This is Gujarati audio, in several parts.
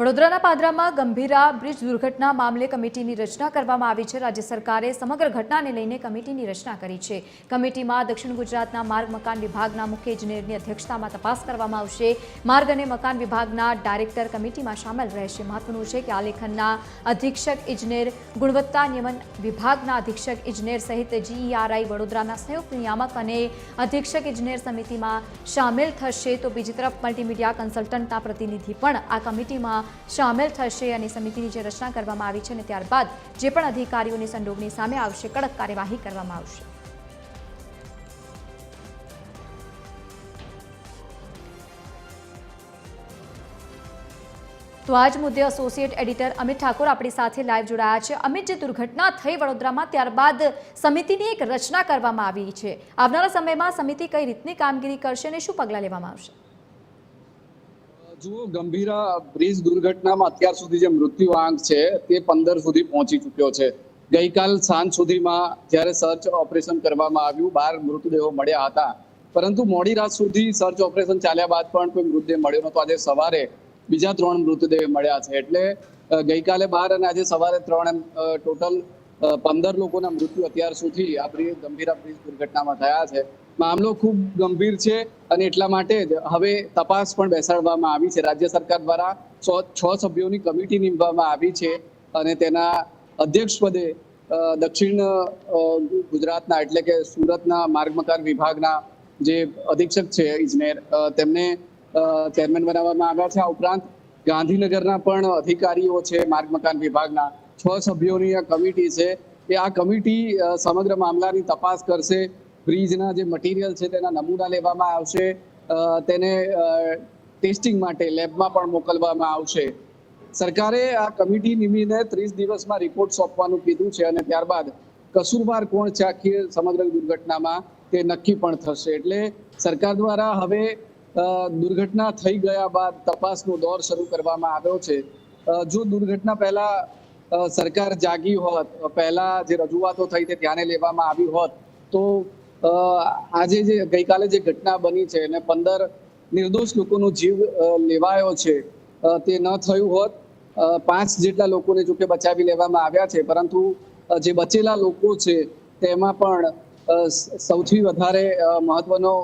વડોદરાના પાદરામાં ગંભીરા બ્રિજ દુર્ઘટના મામલે કમિટીની રચના કરવામાં આવી છે. રાજ્ય સરકારે સમગ્ર ઘટનાને લઈને કમિટીની રચના કરી છે. કમિટીમાં દક્ષિણ ગુજરાતના માર્ગ મકાન વિભાગના મુખ્ય ઇજનેરની અધ્યક્ષતામાં તપાસ કરવામાં આવશે. માર્ગ અને મકાન વિભાગના ડાયરેક્ટર કમિટીમાં સામેલ રહેશે. મહત્વનું છે કે આલેખનના અધિક્ષક ઇજનેર, ગુણવત્તા નિયમન વિભાગના અધિક્ષક ઇજનેર સહિત જીઈઆરઆઈ વડોદરાના સંયુક્ત નિયામક અને અધિક્ષક ઇજનેર સમિતિમાં સામેલ થશે. તો બીજી તરફ મલ્ટીમીડિયા કન્સલ્ટન્ટના પ્રતિનિધિ પણ આ કમિટીમાં સામેલ થશે અને સમિતિની જે રચના કરવામાં આવી છે અને ત્યારબાદ જે પણ અધિકારીઓની સંડોવણી સામે આવશે, કડક કાર્યવાહી કરવામાં આવશે. તો આજ મુદ્દે એસોસિએટ એડિટર અમિત ઠાકોર આપણી સાથે લાઈવ જોડાયા છે. અમિત, જે દુર્ઘટના થઈ વડોદરામાં, ત્યારબાદ સમિતિની એક રચના કરવામાં આવી છે. આવનારા સમયમાં સમિતિ કઈ રીતની કામગીરી કરશે અને શું પગલાં લેવામાં આવશે? જુઓ, ગંભીરા બ્રિજ દુર્ઘટનામાં અત્યાર સુધી જે મૃત્યુ આંક છે, તે પંદર સુધી પહોંચી ચૂક્યો છે. ગઈકાલ સાંજ સુધીમાં જ્યારે સર્ચ ઓપરેશન કરવામાં આવ્યું, બાર મૃતદેહો મળ્યા હતા. પરંતુ મોડી રાત સુધી સર્ચ ઓપરેશન ચાલ્યા બાદ પણ કોઈ મૃતદેહ મળ્યો નહોતો. આજે સવારે બીજા ત્રણ મૃતદેહ મળ્યા છે. એટલે ગઈકાલે બાર અને આજે સવારે ત્રણ એમ ટોટલ પંદર લોકોના મૃત્યુ અત્યાર સુધી આ ગંભીરા બ્રિજ દુર્ઘટનામાં થયા છે. મામલો ખૂબ ગંભીર છે અને એટલા માટે જ હવે તપાસ પણ બેસાડવામાં આવી છે. રાજ્ય સરકાર દ્વારા છ સભ્યોની કમિટી નીમવામાં આવી છે અને તેના અધ્યક્ષ પદે દક્ષિણ ગુજરાતના એટલે કે સુરતના માર્ગ મકાન વિભાગના જે અધિક્ષક છે ઇજનેર તેમને ચેરમેન બનાવવામાં આવ્યા છે. આ ઉપરાંત ગાંધીનગરના પણ અધિકારીઓ છે માર્ગ મકાન વિભાગના. છ સભ્યોની આ કમિટી છે. એ આ કમિટી સમગ્ર મામલાની તપાસ કરશે. બ્રિજના જે મટીરિયલ છે તેના નમૂના લેવામાં આવશે. તેને ટેસ્ટિંગ માટે લેબમાં પણ મોકલવામાં આવશે. સરકારે આ કમિટી નિમીને ત્રીસ દિવસમાં રિપોર્ટ સોંપવાનું કીધું છે અને ત્યારબાદ કસૂરવાર કોણ આખી સમગ્ર દુર્ઘટનામાં તે નક્કી પણ થશે. એટલે સરકાર દ્વારા હવે દુર્ઘટના થઈ ગયા બાદ તપાસનો દોર શરૂ કરવામાં આવ્યો છે. જો દુર્ઘટના પહેલા સરકાર જાગી હોત પહેલા જે રજૂઆતો થઈ તે ધ્યાને લેવામાં આવી હોત, તો આજે જે ગઈકાલે જે ઘટના બની છે અને પંદર નિર્દોષ લોકોનો જીવ લેવાયો છે તે ન થયું હોત પાંચ જેટલા લોકોને જોકે બચાવી લેવામાં આવ્યા છે, પરંતુ જે બચેલા લોકો છે, તેમાં પણ સૌથી વધારે મહત્વનો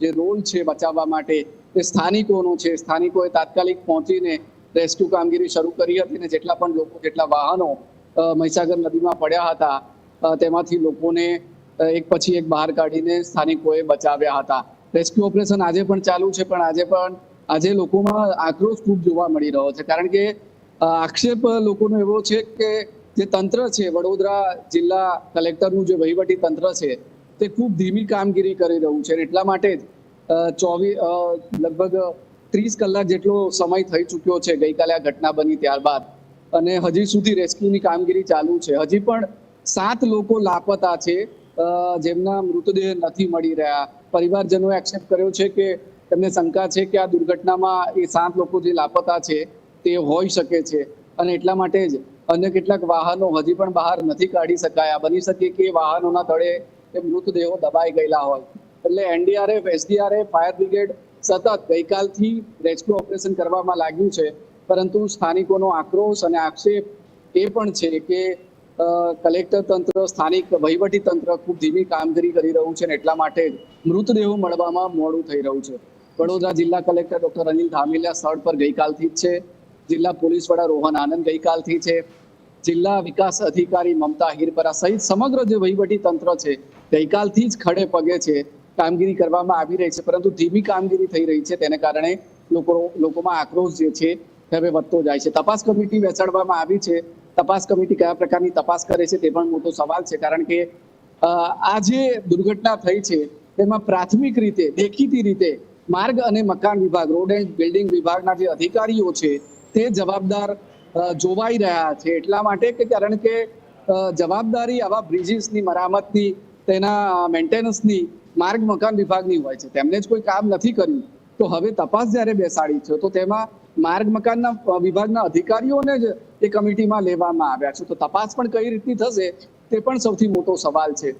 જે રોલ છે બચાવવા માટે, તે સ્થાનિકોનો છે. સ્થાનિકોએ તાત્કાલિક પહોંચીને રેસ્ક્યુ કામગીરી શરૂ કરી હતી અને જેટલા પણ લોકો, જેટલા વાહનો મહીસાગર નદીમાં પડ્યા હતા તેમાંથી લોકોને એક પછી એક બહાર કાઢીને સ્થાનિકોએ બચાવ્યા હતા. રેસ્ક્યુ ઓપરેશન આજે પણ ચાલુ છે, પણ આજે પણ આજે લોકોમાં આક્રોશ ખૂબ જોવા મળી રહ્યો છે. કારણ કે આક્ષેપ લોકોનો એવો છે કે જે તંત્ર છે, વડોદરા જિલ્લા કલેક્ટરનું જે વહીવટી તંત્ર છે, તે ખૂબ ધીમી કામગીરી કરી રહ્યું છે. એટલા માટે જ ચોવીસ લગભગ ત્રીસ કલાક જેટલો સમય થઈ ચૂક્યો છે, ગઈકાલે આ ઘટના બની ત્યારબાદ. અને હજી સુધી રેસ્ક્યુની કામગીરી ચાલુ છે. હજી પણ સાત લોકો લાપતા છે. જેમના મૃતદેહ નથી મળી રહ્યા. પરિવારજનોએ એક્સેપ્ટ કર્યો છે કે તેમને શંકા છે કે આ દુર્ઘટનામાં એ સાત લોકો જે લાપતા છે તે હોઈ શકે છે. અને એટલા માટે જ અન્ય કેટલાક વાહનો હજી પણ બહાર નથી કાઢી શકાયા. બની શકે કે વાહનોના તળે એ મૃતદેહો દબાઈ ગયેલા હોય. એટલે એનડીઆરએફ, એસડીઆરએફ, ફાયર બ્રિગેડ સતત ગઈકાલથી રેસ્ક્યુ ઓપરેશન કરવામાં લાગ્યું છે. પરંતુ સ્થાનિકોનો આક્રોશ અને આક્ષેપ એ પણ છે કે કલેક્ટર તંત્ર, સ્થાનિક વહીવટી તંત્ર ખૂબ ધીમી કામગીરી કરી રહ્યું છે અને એટલા માટે મૃતદેહો મળવામાં મોડું થઈ રહ્યું છે. વડોદરા જિલ્લા કલેક્ટર ડોક્ટર અનિલ ધામેલિયા સ્થળ પર ગઈકાલથી જ છે. જિલ્લા પોલીસ વડા રોહન આનંદ ગઈકાલથી છે. જિલ્લા વિકાસ અધિકારી મમતા હિરપરા સહિત સમગ્ર જે વહીવટી તંત્ર છે, ગઈકાલથી જ ખડે પગે છે, કામગીરી કરવામાં આવી રહી છે. પરંતુ ધીમી કામગીરી થઈ રહી છે. તેને કારણે લોકો, લોકોમાં આક્રોશ જે છે હવે વધતો જાય છે. તપાસ કમિટી બેસાડવામાં આવી છે. તપાસ કમિટી કયા પ્રકારની તપાસ કરે છે તે પણ મોટો સવાલ છે. કારણ કે આ જે દુર્ઘટના થઈ છે, તેમાં પ્રાથમિક રીતે, દેખીતી રીતે માર્ગ અને મકાન વિભાગ, રોડ એન્ડ બિલ્ડિંગ વિભાગના જે અધિકારીઓ છે, તે જવાબદાર જોવાઈ રહ્યા છે. એટલા માટે કે કારણ કે જવાબદારી આવા બ્રિજીસની મરામતની, તેના મેન્ટેનન્સની, માર્ગ મકાન વિભાગની હોય છે. તેમને જ કોઈ કામ નથી કર્યું. તો હવે તપાસ જ્યારે બેસાડી છે, તો તેમાં માર્ગ મકાનના વિભાગના અધિકારીઓને જ એ કમિટીમાં લેવામાં આવ્યા છે. તો તપાસ પણ કઈ રીતની થશે તે પણ સૌથી મોટો સવાલ છે.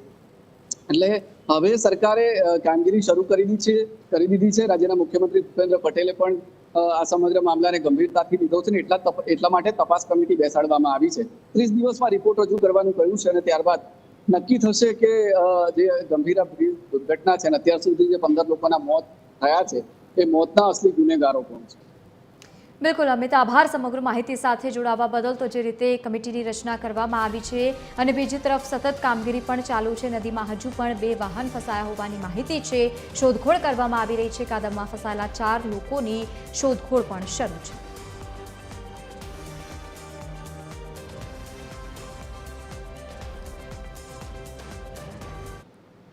એટલે હવે સરકારે કામગીરી શરૂ કરી દીધી છે, કરી દીધી છે. રાજ્યના મુખ્યમંત્રી ભૂપેન્દ્ર પટેલે પણ આ સમગ્ર મામલાને ગંભીરતાથી લીધો છે ને એટલા એટલા માટે તપાસ કમિટી બેસાડવામાં આવી છે. ત્રીસ દિવસમાં રિપોર્ટ રજૂ કરવાનું કહ્યું છે અને ત્યારબાદ નક્કી થશે કે જે ગંભીર દુર્ઘટના છે અને અત્યાર સુધી જે પંદર લોકોના મોત થયા છે, એ મોતના અસલી ગુનેગારો કોણ છે? બિલકુલ, અમિત, આભાર સમગ્ર માહિતી સાથે જોડાવા બદલ. તો જે રીતે કમિટીની રચના કરવામાં આવી છે અને બીજી તરફ સતત કામગીરી પણ ચાલુ છે, નદીમાં હજુ પણ બે વાહન ફસાયા હોવાની માહિતી છે. શોધખોળ કરવામાં આવી રહી છે. કાદવમાં ફસાયેલા ચાર લોકોની શોધખોળ પણ શરૂ છે.